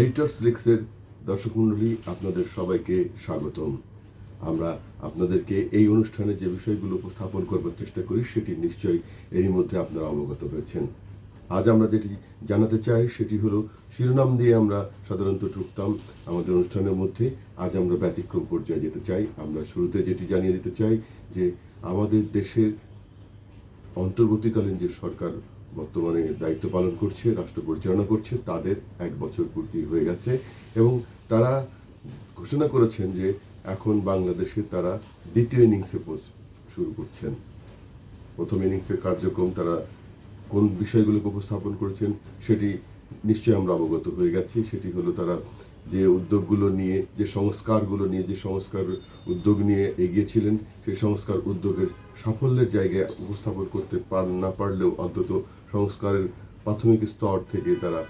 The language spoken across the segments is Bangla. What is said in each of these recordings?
এডিটর্স লিক্সের দর্শক মণ্ডলী আপনাদের সবাইকে স্বাগতম। আমরা আপনাদেরকে এই অনুষ্ঠানে যে বিষয়গুলো উপস্থাপন করবার চেষ্টা করি, সেটি নিশ্চয়ই এরই মধ্যে আপনারা অবগত হয়েছেন। আজ আমরা যেটি জানাতে চাই, সেটি হলো শিরোনাম দিয়ে আমরা সাধারণত ঢুকতাম আমাদের অনুষ্ঠানের মধ্যে। আজ আমরা ব্যতিক্রম পর্যায়ে যেতে চাই। আমরা শুরুতে যেটি জানিয়ে দিতে চাই যে, আমাদের দেশের অন্তর্বর্তীকালীন যে সরকার বর্তমানে দায়িত্ব পালন করছে, রাষ্ট্র পরিচালনা করছে, তাদের এক বছর পূর্তি হয়ে গেছে এবং তারা ঘোষণা করেছেন যে এখন বাংলাদেশে তারা দ্বিতীয় ইনিংসে শুরু করছেন। প্রথম ইনিংসের কার্যক্রম তারা কোন বিষয়গুলোকে উপস্থাপন করেছেন সেটি নিশ্চয়ই আমরা অবগত হয়ে গেছি। সেটি হলো তারা যে উদ্যোগগুলো নিয়ে, যে সংস্কারগুলো নিয়ে, যে সংস্কার উদ্যোগ নিয়ে এগিয়েছিলেন, সেই সংস্কার উদ্যোগের সাফল্যের জায়গায় উপস্থাপন করতে পার, না পারলেও অন্তত সংস্কারের প্রাথমিক স্তর থেকে তারা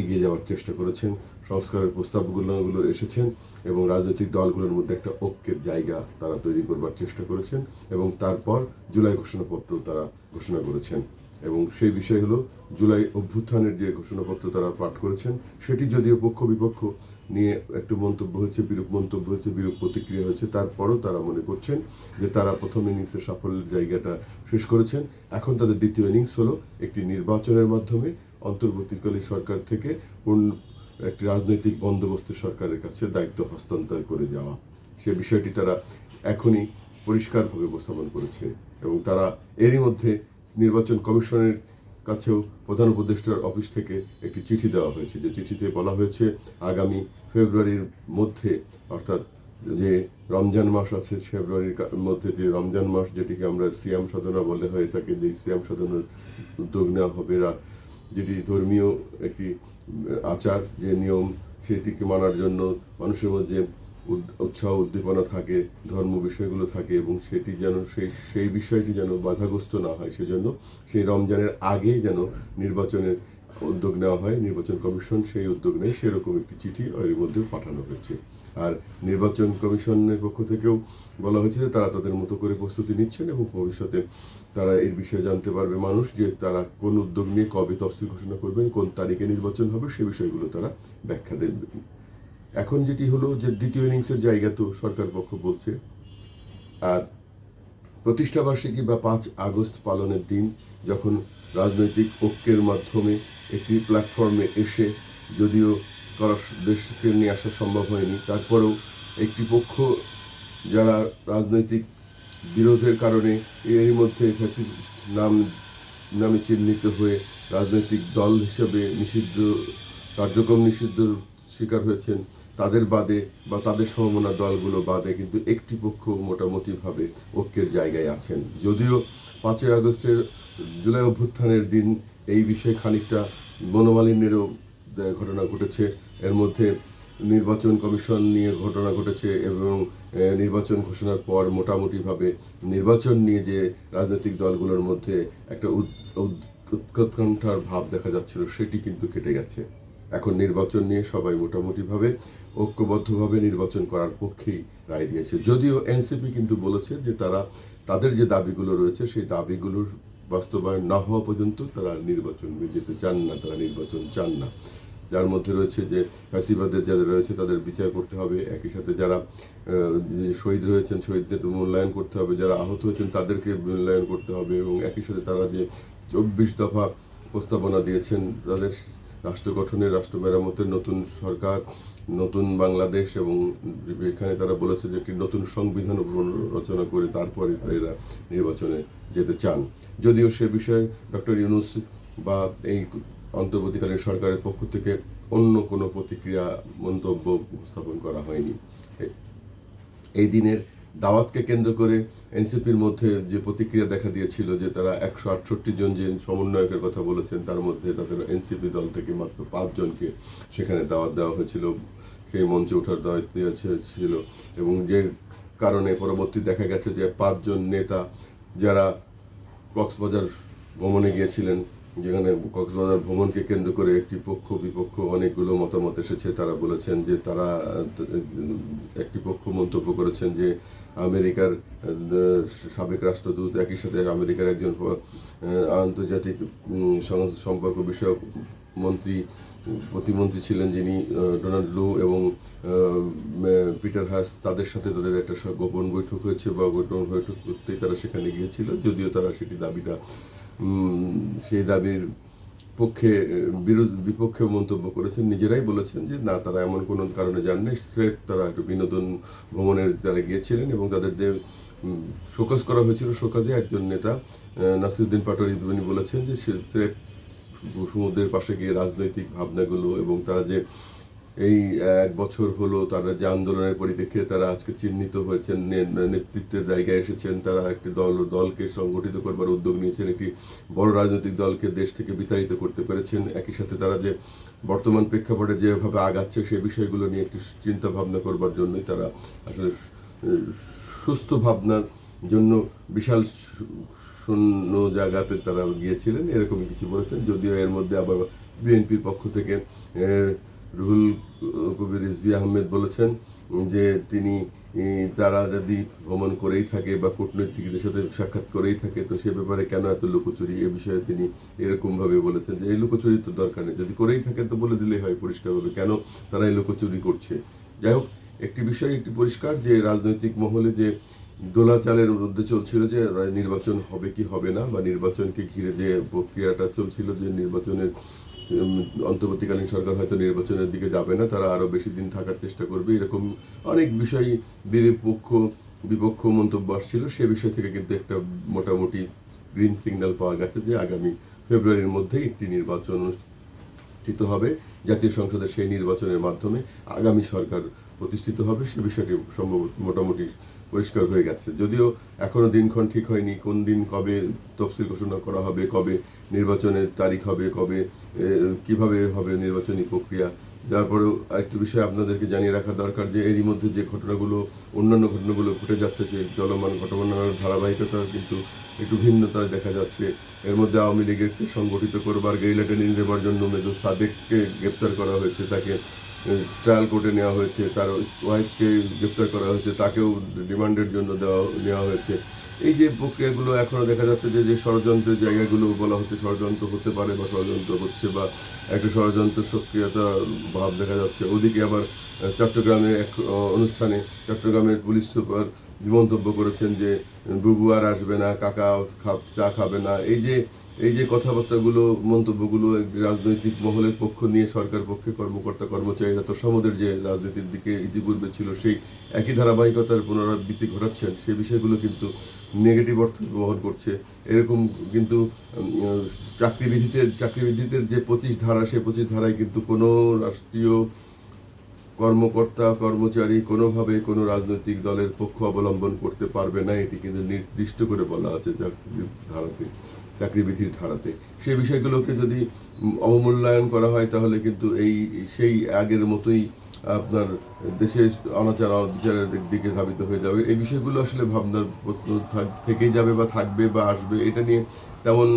এগিয়ে যাওয়ার চেষ্টা করেছেন। সংস্কারের প্রস্তাবগুলো এসেছেন এবং রাজনৈতিক দলগুলোর মধ্যে একটা ঐক্যের জায়গা তারা তৈরি করবার চেষ্টা করেছেন এবং তারপর জুলাই ঘোষণাপত্র তারা ঘোষণা করেছেন। এবং সেই বিষয় হলো জুলাই অভ্যুত্থানের যে ঘোষণাপত্র তারা পাঠ করেছেন, সেটি যদিও পক্ষ বিপক্ষ নিয়ে একটু মন্তব্য হয়েছে, বিরূপ মন্তব্য হয়েছে, বিরূপ প্রতিক্রিয়া হয়েছে, তারপরও তারা মনে করছেন যে তারা প্রথম ইনিংসের সাফল্যের জায়গাটা শেষ করেছেন। এখন তাদের দ্বিতীয় ইনিংস হলো একটি নির্বাচনের মাধ্যমে অন্তর্বর্তীকালীন সরকার থেকে একটি রাজনৈতিক বন্দোবস্ত সরকারের কাছে দায়িত্ব হস্তান্তর করে যাওয়া। সে বিষয়টি তারা এখনই পরিষ্কারভাবে উপস্থাপন করেছে এবং তারা এরই মধ্যে নির্বাচন কমিশনের কাছেও প্রধান উপদেষ্টার অফিস থেকে একটি চিঠি দেওয়া হয়েছে। যে চিঠিতে বলা হয়েছে, আগামী ফেব্রুয়ারির মধ্যে, অর্থাৎ যে রমজান মাস আছে, ফেব্রুয়ারির মধ্যে যে রমজান মাস, যেটিকে আমরা সিয়াম সাধনা বলে হয়ে থাকে যে সিয়াম সাধনার উদ্যোগ নেওয়া হবে যেটি ধর্মীয় একটি আচার, যে নিয়ম, সেটিকে মানার জন্য মানুষের মধ্যে উৎসাহ উদ্দীপনা থাকে, ধর্ম বিষয়গুলো থাকে এবং সেটি যেন সেই সেই বিষয়টি যেন বাধাগ্রস্ত না হয়, সেজন্য সেই রমজানের আগেই যেন নির্বাচনের উদ্যোগ নেওয়া হয়, নির্বাচন কমিশন সেই উদ্যোগ নেয়, সেরকম একটি চিঠি এর মধ্যে পাঠানো হয়েছে। আর নির্বাচন কমিশনের পক্ষ থেকেও বলা হয়েছে যে তারা তাদের মতো করে প্রস্তুতি নিচ্ছেন এবং ভবিষ্যতে তারা এর বিষয়ে জানতে পারবে মানুষ যে তারা কোন উদ্যোগ নিয়ে কবে তফসিল ঘোষণা করবেন, কোন তারিখে নির্বাচন হবে, সে বিষয়গুলো তারা ব্যাখ্যা দেবেন এখন যেটি হলো যে দ্বিতীয় ইনিংসের জায়গা তো সরকার পক্ষ বলছে। আর প্রতিষ্ঠাবার্ষিকী বা পাঁচ আগস্ট পালনের দিন যখন রাজনৈতিক ঐক্যের মাধ্যমে একটি প্ল্যাটফর্মে এসে যদিও কারও দেশকে নিয়ে আসা সম্ভব হয়নি, তারপরেও একটি পক্ষ যারা রাজনৈতিক বিরোধের কারণে এর মধ্যে নাম, নামে চিহ্নিত হয়ে রাজনৈতিক দল হিসেবে নিষিদ্ধ, কার্যক্রম নিষিদ্ধ শিকার হয়েছেন তাদের বাদে বা তাদের সমমনা দলগুলো বাদে কিন্তু একটি পক্ষ মোটামুটিভাবে ঐক্যের জায়গায় আছেন। যদিও পাঁচই আগস্টের জুলাই অভ্যুত্থানের দিন এই বিষয়ে খানিকটা মনোমালিন্যেরও ঘটনা ঘটেছে। এর মধ্যে নির্বাচন কমিশন নিয়ে ঘটনা ঘটেছে এবং নির্বাচন ঘোষণার পর মোটামুটিভাবে নির্বাচন নিয়ে যে রাজনৈতিক দলগুলোর মধ্যে একটা উৎকণ্ঠার ভাব দেখা যাচ্ছিল, সেটি কিন্তু কেটে গেছে। এখন নির্বাচন নিয়ে সবাই মোটামুটিভাবে ঐক্যবদ্ধভাবে নির্বাচন করার পক্ষেই রায় দিয়েছে। যদিও এনসিপি কিন্তু বলেছে যে তারা তাদের যে দাবিগুলো রয়েছে, সেই দাবিগুলোর বাস্তবায়ন না হওয়া পর্যন্ত তারা নির্বাচন যেতে চান না, তারা নির্বাচন চান না। যার মধ্যে রয়েছে যে ফ্যাসিবাদের যাদের রয়েছে, তাদের বিচার করতে হবে। একই সাথে যারা শহীদ রয়েছেন, শহীদদের মূল্যায়ন করতে হবে। যারা আহত হয়েছেন, তাদেরকে মূল্যায়ন করতে হবে এবং একই সাথে তারা যে চব্বিশ দফা প্রস্তাবনা দিয়েছেন, তাদের রাষ্ট্র গঠনের, রাষ্ট্র মেরামতের নতুন সরকার নতুন বাংলাদেশ এবং এখানে তারা বলেছে যে একটি নতুন সংবিধান রচনা করে তারপরে এরা নির্বাচনে যেতে চান। যদিও সে বিষয়ে ডক্টর ইউনুস বা এই অন্তর্বর্তীকালীন সরকারের পক্ষ থেকে অন্য কোনো প্রতিক্রিয়া মন্তব্য উপস্থাপন করা হয়নি। এই দিনের দাওয়াতকে কেন্দ্র করে এনসিপির মধ্যে যে প্রতিক্রিয়া দেখা দিয়েছিল যে তারা একশো আটষট্টি জন যে সমন্বয়কের কথা বলেছেন, তার মধ্যে তাদের এনসিপি দল থেকে মাত্র পাঁচজনকে সেখানে দাওয়াত দেওয়া হয়েছিল। সেই মঞ্চে ওঠার দেওয়া ছিল এবং যে কারণে পরবর্তী দেখা গেছে যে পাঁচজন নেতা যারা কক্সবাজার ভ্রমণে গিয়েছিলেন যেখানে কক্সবাজার ভ্রমণকে কেন্দ্র করে একটি পক্ষ বিপক্ষ অনেকগুলো মতামত এসেছে। তারা বলেছেন যে তারা, একটি পক্ষ মন্তব্য করেছেন যে আমেরিকার, সাবেক রাষ্ট্রদূত একই সাথে আমেরিকার একজন আন্তর্জাতিক সম্পর্ক বিষয়ক মন্ত্রী, প্রতিমন্ত্রী ছিলেন যিনি ডোনাল্ড লু এবং পিটার হাস তাদের সাথে তাদের একটা গোপন বৈঠক হয়েছে বা গোপন বৈঠক করতেই তারা সেখানে গিয়েছিল। যদিও তারা সেটি দাবিটা সেই দাবির পক্ষে, বিরোধ, বিপক্ষে মন্তব্য করেছেন। নিজেরাই বলেছেন যে, না, তারা এমন কোনো কারণে যাননি স্রেফ তারা একটু বিনোদন ভ্রমণের তারা গিয়েছিলেন এবং তাদের যে ফোকাস করা হয়েছিল। শোকাজে একজন নেতা নাসিরুদ্দিন পাটোয়ারি তিনি বলেছেন যে, সে স্রেফ সমুদ্রের পাশে গিয়ে রাজনৈতিক ভাবনাগুলো এবং তারা যে এই এক বছর হলো তারা যে আন্দোলনের পরিপ্রেক্ষিতে তারা আজকে চিহ্নিত হয়েছেন নেতৃত্বের জায়গায় এসেছেন, তারা একটি দল, দলকে সংগঠিত করবার উদ্যোগ নিয়েছেন, একটি বড় রাজনৈতিক দলকে দেশ থেকে বিতাড়িত করতে পেরেছেন। একই সাথে তারা যে বর্তমান প্রেক্ষাপটে যেভাবে আগাচ্ছে সেই বিষয়গুলো নিয়ে একটু চিন্তা ভাবনা করবার জন্যই তারা আসলে সুস্থ ভাবনার জন্য বিশাল শূন্য জায়গাতে তারা গিয়েছিলেন, এরকমই কিছু বলেছেন। যদিও এর মধ্যে আবার বিএনপির পক্ষ থেকে রুহুল কবির রিজভি আহমেদ বলেছেন যে তিনি তারা যদি ভ্রমণ করেই থাকে বা কূটনৈতিকদের সাথে সাক্ষাৎ করেই থাকে, তো সে ব্যাপারে কেন এত লুকোচুরি? এ বিষয়ে তিনি এরকমভাবে বলেছেন যে এই লুকোচুরি তো দরকার নেই। যদি করেই থাকে তো বলে দিলেই হয় পরিষ্কারভাবে কেন তারা এই লুকোচুরি করছে? যাই হোক, একটি বিষয় একটি পরিষ্কার যে রাজনৈতিক মহলে যে দোলাচালের মধ্যে চলছিল যে নির্বাচন হবে কি হবে না, বা নির্বাচনকে ঘিরে যে প্রক্রিয়াটা চলছিল যে নির্বাচনের অন্তর্বর্তীকালীন সরকার হয়তো নির্বাচনের দিকে যাবে না, তারা আরও বেশি দিন থাকার চেষ্টা করবে। এরকম অনেক বিষয় বিপক্ষ বিপক্ষ মন্তব্য আসছিল, সে বিষয় থেকে কিন্তু একটা মোটামুটি গ্রিন সিগন্যাল পাওয়া গেছে যে আগামী ফেব্রুয়ারির মধ্যেই একটি নির্বাচন অনুষ্ঠিত হবে। জাতীয় সংসদের সেই নির্বাচনের মাধ্যমে আগামী সরকার প্রতিষ্ঠিত হবে, সে বিষয়টি সম্ভব মোটামুটি পরিষ্কার হয়ে গেছে। যদিও এখনও দিনক্ষণ ঠিক হয়নি, কোন দিন কবে তফসিল ঘোষণা করা হবে, কবে নির্বাচনের তারিখ হবে, কবে কীভাবে হবে নির্বাচনী প্রক্রিয়া, যার পরেও আরেকটি বিষয় আপনাদেরকে জানিয়ে রাখা দরকার যে এরই মধ্যে যে ঘটনাগুলো, অন্যান্য ঘটনাগুলো ঘটে যাচ্ছে যে চলমান ঘটনার ধারাবাহিকতা কিন্তু একটু ভিন্নতা দেখা যাচ্ছে। এর মধ্যে আওয়ামী লীগের সংগঠিত করবার গেরিলাটে নিয়ে দেবার জন্য মেজর সাদেককে গ্রেপ্তার করা হয়েছে, তাকে ট্রায়াল কোর্টে নেওয়া হয়েছে, তার ওয়াইফকে গ্রেপ্তার করা হয়েছে, তাকেও রিমান্ডের জন্য দেওয়া, নেওয়া হয়েছে। এই যে প্রক্রিয়াগুলো এখনও দেখা যাচ্ছে যে যে ষড়যন্ত্রের জায়গাগুলো বলা হচ্ছে ষড়যন্ত্র হতে পারে বা ষড়যন্ত্র হচ্ছে বা একটা ষড়যন্ত্র সক্রিয়তা ভাব দেখা যাচ্ছে। ওদিকে আবার চট্টগ্রামে এক অনুষ্ঠানে চট্টগ্রামের পুলিশ সুপার মন্তব্য করেছেন যে, বুবু আর আসবে না, কাকা চা খাবে না। এই যে এই যে কথাবার্তাগুলো, মন্তব্যগুলো রাজনৈতিক মহলের পক্ষ নিয়ে সরকার পক্ষে কর্মকর্তা কর্মচারীরা তো সমাজের যে রাজনীতির দিকে ইতিপূর্বে ছিল, সেই একই ধারাবাহিকতার পুনরাবৃত্তি ঘটাচ্ছেন সেই বিষয়গুলো কিন্তু নেগেটিভ অর্থ বহন করছে। এরকম কিন্তু চাকরিবিধিতে চাকরিবিধিতে যে পঁচিশ ধারা সেই পঁচিশ ধারায় কিন্তু কোনো রাষ্ট্রীয় কর্মকর্তা, কর্মচারী কোনোভাবে কোনো রাজনৈতিক দলের পক্ষ অবলম্বন করতে পারবে না। এটি কিন্তু নির্দিষ্ট করে বলা আছে চাকরির ধারাতে। চাকরিবিধির ধারাতে। সেই বিষয়গুলোকে যদি অবমূল্যায়ন করা হয়, তাহলে কিন্তু এই, সেই আগের মতোই আপনার দেশের অনাচার, অবিচারের দিকে ধাবিত হয়ে যাবে। এই বিষয়গুলো আসলে ভাবনার প্রশ্ন থেকেই যাবে বা থাকবে বা আসবে। এটা নিয়ে তেমন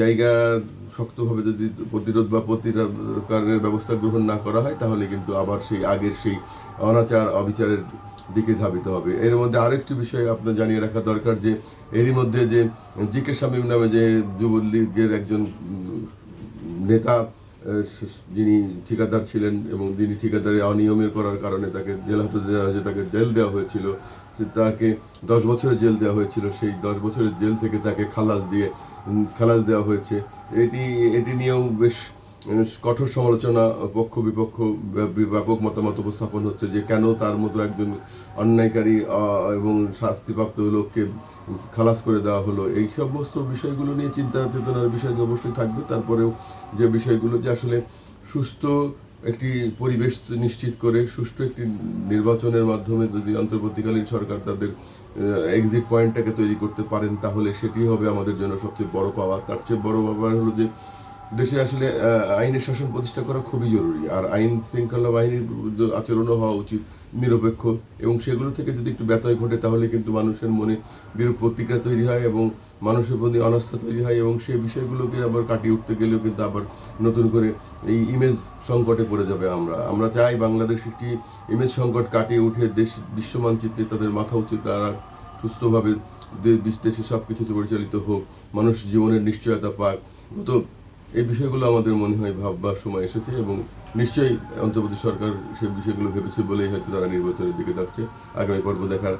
জায়গা শক্তভাবে যদি প্রতিরোধ বা প্রতিকারের ব্যবস্থা গ্রহণ না করা হয়, তাহলে কিন্তু আবার সেই আগের সেই অনাচার, অবিচারের দিকে ধাবিত হবে। এর মধ্যে আরেকটি বিষয় আপনার জানিয়ে রাখা দরকার যে, এরই মধ্যে যে জি কে শামীম নামে যে যুবলীগের একজন নেতা যিনি ঠিকাদার ছিলেন এবং যিনি ঠিকাদারে অনিয়মের করার কারণে তাকে জেল হাতে দেওয়া হয়েছে, তাকে জেল দেওয়া হয়েছিল, তাকে দশ বছরের জেল দেওয়া হয়েছিল, সেই দশ বছরের জেল থেকে তাকে খালাস দিয়ে খালাস দেওয়া হয়েছে। এটি এটি নিয়েও বেশ কঠোর সমালোচনা, পক্ষ বিপক্ষ, ব্য- ব্যাপক মতামত উপস্থাপন হচ্ছে যে কেন তার মতো একজন অন্যায়কারী এবং শাস্তিপ্রাপ্ত লোককে খালাস করে দেওয়া হলো। এই সমস্ত বিষয়গুলো নিয়ে চিন্তা চেতনার বিষয় অবশ্যই থাকবে। তারপরেও যে বিষয়গুলো যে আসলে সুস্থ একটি পরিবেশ নিশ্চিত করে, সুষ্ঠু একটি নির্বাচনের মাধ্যমে যদি অন্তর্বর্তীকালীন সরকার তাদের এক্সিট পয়েন্টটাকে তৈরি করতে পারেন, তাহলে সেটি হবে আমাদের জন্য সবচেয়ে বড় পাওয়া। তার চেয়ে বড় ব্যাপার হলো যে দেশে আসলে আইনের শাসন প্রতিষ্ঠা করা খুবই জরুরি। আর আইন শৃঙ্খলা বাহিনীর আচরণও হওয়া উচিত, নিরপেক্ষ। এবং সেগুলো থেকে যদি একটু ব্যতয় ঘটে, তাহলে কিন্তু মানুষের মনে বিরূপ প্রতিক্রিয়া তৈরি হয় এবং মানুষের প্রতি অনাস্থা তৈরি হয় এবং সেই বিষয়গুলোকে আবার কাটিয়ে উঠতে গেলেও কিন্তু আবার নতুন করে এই ইমেজ সংকটে পড়ে যাবে আমরা। আমরা চাই বাংলাদেশ একটি ইমেজ সংকট কাটিয়ে উঠে দেশ, বিশ্ব মানচিত্রে তাদের মাথা উচিত তারা সুস্থভাবে দে- দেশে সব কিছু পরিচালিত হোক, মানুষ জীবনের নিশ্চয়তা পাক। গত এই বিষয়গুলো আমাদের মনে হয় ভাববার সময় এসেছে এবং নিশ্চয়ই অন্তর্বর্তী সরকার সেই বিষয়গুলো ভেবেছে বলেই হয়তো তারা নির্বাচনের দিকে যাচ্ছে। আগামী পর্ব দেখার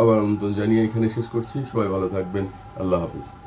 আবার আমন্ত্রণ জানিয়ে এখানে শেষ করছি। সবাই ভালো থাকবেন। আল্লাহ হাফিজ।